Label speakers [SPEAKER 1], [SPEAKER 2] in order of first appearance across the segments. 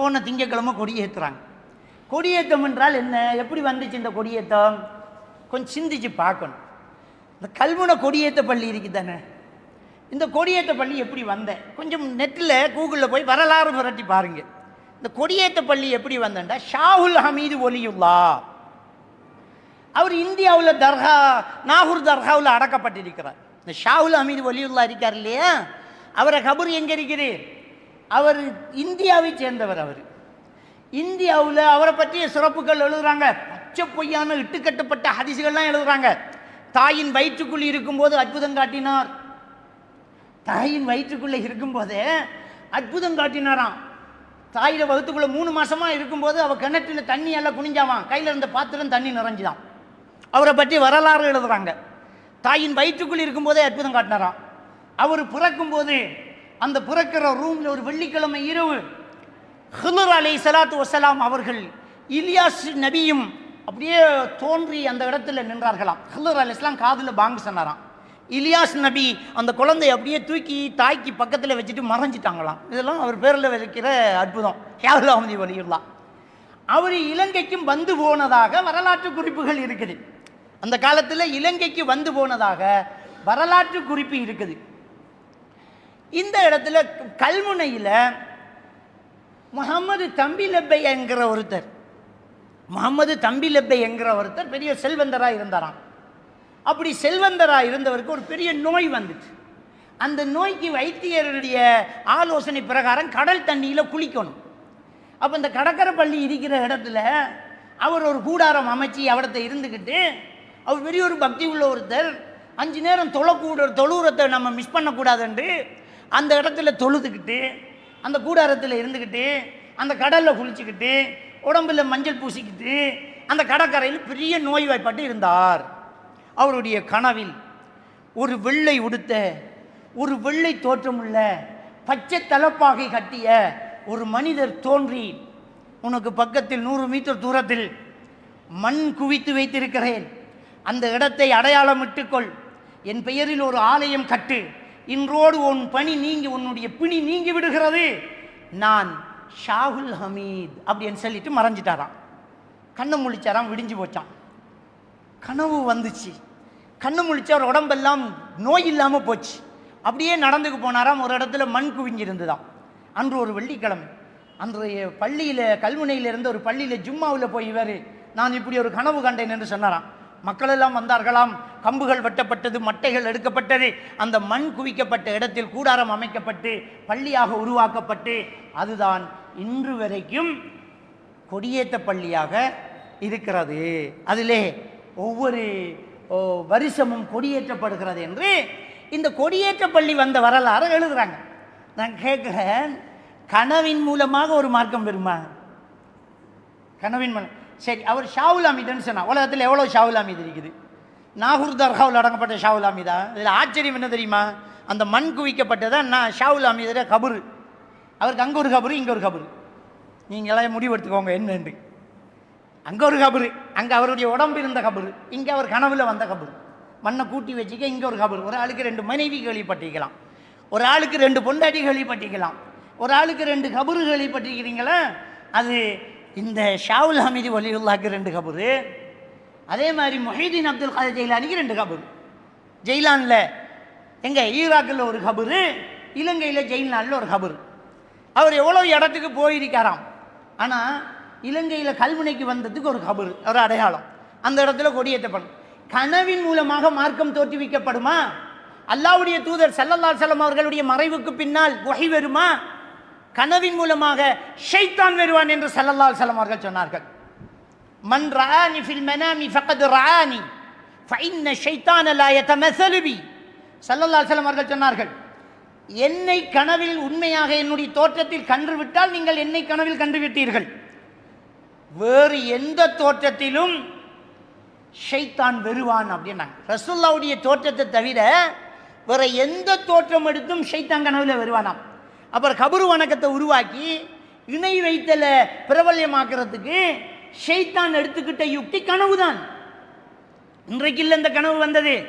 [SPEAKER 1] போன திங்கக்கிழமை கொடியேற்றுறாங்க கொடியேற்றம் என்றால் என்ன? எப்படி வந்துச்சு இந்த கொடியேற்றம்? கொஞ்சம் சிந்திச்சு பார்க்கணும். இந்த கல்முனை கொடியேற்ற பள்ளி இருக்குது தானே இந்த கொடியேற்ற பள்ளி எப்படி வந்தேன் கொஞ்சம் நெட்டில் கூகுளில் போய் வரலாறு புரட்டி பாருங்க. இந்த கொடியேற்ற பள்ளி எப்படி வந்தேன்டா ஷாஹுல் ஹமீது ஒலியுல்லா. அவர் இந்தியாவில் தர்கா நாகூர் தர்காவில் அடக்கப்பட்டிருக்கிறார். இந்த ஷாஹுல் ஹமீது ஒலியுல்லா இருக்கார் இல்லையா? அவரை கபூர் எங்கே இருக்கிறேன் அவர் இந்தியாவை சேர்ந்தவர் அவர். இந்தியாவில் அவரை பற்றிய சிறப்புகள் எழுதுறாங்க. பச்சை பொய்யான இட்டுக்கட்டப்பட்ட ஹதிசுகள்லாம் எழுதுகிறாங்க தாயின் வயிற்றுக்குள் இருக்கும்போது அற்புதம் காட்டினார். தாயின் வயிற்றுக்குள்ளே இருக்கும்போதே அற்புதம் காட்டினாராம். தாயில வகுத்துக்குள்ளே மூணு மாசமா இருக்கும்போது அவள் கிணற்றில் தண்ணி எல்லாம் குனிஞ்சாவான் கையில் இருந்த பாத்திரம் தண்ணி நிறைஞ்சுதான் அவரை பற்றி வரலாறு எழுதுறாங்க. தாயின் வயிற்றுக்குள் இருக்கும்போதே அற்புதம் காட்டினாராம். அவர் பிறக்கும்போது அந்த பிறக்கிற ரூமில் ஒரு வெள்ளிக்கிழமை இரவு ஹிலர் அலை சலாத்து வசலாம் அவர்கள் இலியாஸ் நபியும் அப்படியே தோன்றி அந்த இடத்துல நின்றார்களாம். ஹிலர் அலி இஸ்லாம் காதில் பாங்கு சொன்னாராம். இலியாஸ் நபி அந்த குழந்தைய அப்படியே தூக்கி தாய்க்கு பக்கத்தில் வச்சுட்டு மறைஞ்சிட்டாங்களாம். இதெல்லாம் அவர் பேரில் வைக்கிற அற்புதம். ஹியாவுல் அமதி வலியுல்லா. அவர் இலங்கைக்கும் வந்து போனதாக வரலாற்று குறிப்புகள் இருக்குது. அந்த காலத்தில் இலங்கைக்கு வந்து போனதாக வரலாற்று குறிப்பு இருக்குது. இந்த இடத்துல கல்முனையில் முகமது தம்பி லெப்பை என்கிற ஒருத்தர். முகமது தம்பி லெப்பை என்கிற ஒருத்தர் பெரிய செல்வந்தராக இருந்தாராம். அப்படி செல்வந்தராக இருந்தவருக்கு ஒரு பெரிய நோய் வந்துச்சு. அந்த நோய்க்கு வைத்தியருடைய ஆலோசனை பிரகாரம் கடல் தண்ணியில் குளிக்கணும். அப்போ இந்த கடற்கரை பள்ளி இருக்கிற இடத்துல அவர் ஒரு கூடாரம் அமைச்சு அவடத்தை இருந்துக்கிட்டு அவர் பெரிய ஒரு பக்தி உள்ள ஒருத்தர் அஞ்சு நேரம் தொழக்கூட தொழுவுரத்தை நம்ம மிஸ் பண்ணக்கூடாதுன்று அந்த இடத்துல தொழுதுக்கிட்டு அந்த கூடாரத்தில் இருந்துக்கிட்டு அந்த கடலில் குளிச்சுக்கிட்டு உடம்புல மஞ்சள் பூசிக்கிட்டு அந்த கடற்கரையில் பெரிய நோய்வாய்ப்பட்டு இருந்தார். அவருடைய கனவில் ஒரு வெள்ளை உடுத்த ஒரு வெள்ளை தோற்றமுள்ள பச்சை தலப்பாகை கட்டிய ஒரு மனிதர் தோன்றி உனக்கு பக்கத்தில் நூறு மீட்டர் தூரத்தில் மண் குவித்து வைத்திருக்கிறேன். அந்த இடத்தை அடையாளமிட்டுக்கொள் என் பெயரில் ஒரு ஆலயம் கட்டு. இன்றோடு உன் பணி நீங்கி உன்னுடைய பிணி நீங்கி விடுகிறது. நான் ஷாகுல் ஹமீத் அப்படின்னு சொல்லிட்டு மறைஞ்சிட்டாராம். கண்ணை முழிச்சாராம் விடிஞ்சு போச்சான் கனவு வந்துச்சு. கண்ணு முழிச்சு அவர் உடம்பெல்லாம் நோய் இல்லாமல் போச்சு. அப்படியே நடந்துக்கு போனாராம். ஒரு இடத்துல மண் குவிஞ்சிருந்துதான் அன்று ஒரு வெள்ளிக்கிழமை. அன்றைய பள்ளியில் கல்முனையில் இருந்த ஒரு பள்ளியில் ஜும்மாவில் போய் இவர் நான் இப்படி ஒரு கனவு கண்டேன் என்று சொன்னாராம். மக்களெல்லாம் வந்தார்களாம். கம்புகள் வெட்டப்பட்டது மட்டைகள் எடுக்கப்பட்டது. அந்த மண் குவிக்கப்பட்ட இடத்தில் கூடாரம் அமைக்கப்பட்டு பள்ளியாக உருவாக்கப்பட்டு அதுதான் இன்று வரைக்கும் கொடியேற்ற பள்ளியாக இருக்கிறது. அதிலே ஒவ்வொரு ஓ, வருஷமும் கொடியேற்றப்படுகிறது என்று இந்த கொடியேற்ற பள்ளி வந்த வரலாறு எழுதுகிறாங்க நான் கேட்குறேன் கனவின் மூலமாக ஒரு மார்க்கம் பெறுமா கனவின் மூலம். சரி அவர் ஷாவுல் அமீதுன்னு சொன்னார் உலகத்தில் எவ்வளோ ஷாவுல் அமீது இருக்குது? நாகூர் தர்காவில் அடங்கப்பட்ட ஷாவுல் அமீதா இதில் ஆச்சரியம் என்ன தெரியுமா? அந்த மண் குவிக்கப்பட்டதான் நான் ஷாவுல் அமீதர கபுரு. அவருக்கு அங்கே ஒரு கபரு இங்கே ஒரு கபரு. நீங்களாம் முடிவெடுத்துக்கோங்க என்னென்று அங்கே ஒரு கபரு அங்கே அவருடைய உடம்பு இருந்த கபரு இங்கே அவர் கனவில் வந்த கபரு. மண்ணை கூட்டி வச்சுக்க இங்கே ஒரு கபரு. ஒரு ஆளுக்கு ரெண்டு மனைவி கேள்விப்பட்டிருக்கலாம். ஒரு ஆளுக்கு ரெண்டு பொண்டாட்டி கேள்விப்பட்டிருக்கலாம். ஒரு ஆளுக்கு ரெண்டு கபரு கேள்விப்பட்டிருக்கிறீங்களா? அது இந்த ஷாவுல் ஹமீது ஒலியுல்லாக்கு ரெண்டு கபரு. அதே மாதிரி மொஹிதீன் அப்துல் காதர் ஜெயிலானிக்கு ரெண்டு கபரு. ஜெயிலானில் எங்கே ஈராக்கில் ஒரு கபரு இலங்கையில் ஜெயிலானில் ஒரு கபரு. அவர் எவ்வளோ இடத்துக்கு போயிருக்காராம். ஆனால் இலங்கையில் கல்முனைக்கு வந்ததுக்கு ஒரு கபரு ஒரு அடையாளம். அந்த இடத்துல கொடியேற்றப்படும். கனவின் மூலமாக மார்க்கம் தோற்றுவிக்கப்படுமா அல்லாவுடைய தூதர் செல்லல்லா செல்லம் அவர்களுடைய மறைவுக்கு பின்னால் ஒகை வருமா? கனவின் மூலமாக ஷைத்தான் வருவான் என்று சல்லல்லால் சலம் அவர்கள் சொன்னார்கள். மன் ரஆனி ஃபில் மனாமி ஃபக்கத் ரஆனி ஃபஇன்ன ஷைத்தான் லா யதமஸலு பி. ஸல்லல்லாஹு அலைஹி அவர்கள் சொன்னார்கள் என்னை கனவில் உண்மையாக என்னுடைய தோற்றத்தில் கன்று விட்டால் நீங்கள் என்னை கனவில் கண்டு விட்டீர்கள். வேறு எந்த தோற்றத்திலும் ஷைத்தான் வருவான் அப்படின்னாங்க. ரசுல்லாவுடைய தோற்றத்தை தவிர வேற எந்த தோற்றம் எடுத்தும் ஷைத்தான் கனவில் வருவானாம். அப்புறம் கபரு வணக்கத்தை உருவாக்கி இணை வைத்தல பிரபல்யமாக்குறதுக்கு ஷைத்தான் எடுத்துக்கிட்ட யுக்தி கனவு தான் இன்றைக்கு இல்லை இந்த கனவு வந்தது.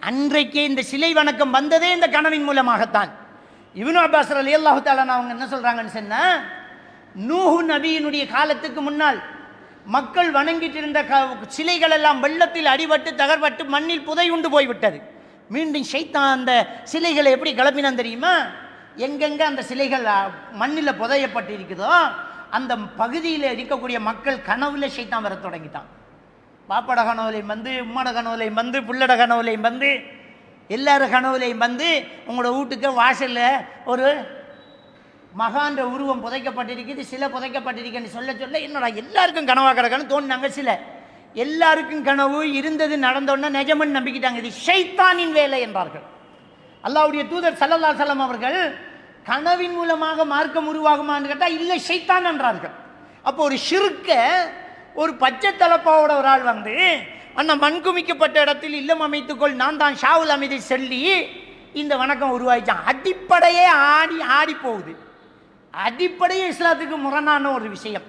[SPEAKER 1] அன்றைக்கே இந்த சிலை வணக்கம் வந்ததே இந்த கனவின் மூலமாகத்தான். இவனு அப்பாஸ் அலி அல்லாஹு தாலான் அவங்க என்ன சொல்கிறாங்கன்னு சொன்னால் நூஹு நபியினுடைய காலத்துக்கு முன்னால் மக்கள் வணங்கிட்டு இருந்த க- சிலைகள் எல்லாம் வெள்ளத்தில் அடிபட்டு தகர்பட்டு மண்ணில் புதை உண்டு போய்விட்டது. மீண்டும் ஷைத்தான் அந்த சிலைகளை எப்படி கிளப்பினான் தெரியுமா? எங்கெங்கே அந்த சிலைகள் மண்ணில் புதையப்பட்டு இருக்குதோ அந்த பகுதியில் இருக்கக்கூடிய மக்கள் கனவுல ஷைத்தான் வர தொடங்கிட்டான். பாப்பட கனவுலையும் வந்து உம்மட கனவுலையும் வந்து புள்ளட கனவுலையும் வந்து எல்லாரும் கனவுலையும் வந்து உங்களோட வீட்டுக்கு வாசலில் ஒரு மகான்ற உருவம் புதைக்கப்பட்டிருக்குது சில புதைக்கப்பட்டிருக்குன்னு சொல்ல சொல்ல என்னடா எல்லாருக்கும் கனவாக கிடக்கணும் தோணுனாங்க சில. எல்லாருக்கும் கனவு இருந்தது நடந்தோன்னா நிஜமன் நம்பிக்கிட்டாங்க. இது ஷைத்தானின் வேலை என்றார்கள். அல்லாவுடைய தூதர் சல்லல்லா சலம் அவர்கள் கனவின் மூலமாக மார்க்கம் உருவாகுமான்னு கேட்டால் இல்லை ஷைத்தான் என்றார்கள். அப்போ ஒரு சிறுக்க ஒரு பச்சை தலப்பாவோட ஒரு ஆள் வந்து அண்ணா மண்குமிக்கப்பட்ட இடத்தில் இல்லம் அமைத்துக்கொள் நான் தான் ஷாவுல் அமைதி சொல்லி இந்த வணக்கம் உருவாயிச்சான். அடிப்படையே ஆடி ஆடி போகுது அடிப்படையே இஸ்லாத்துக்கு முரணான ஒரு விஷயம்.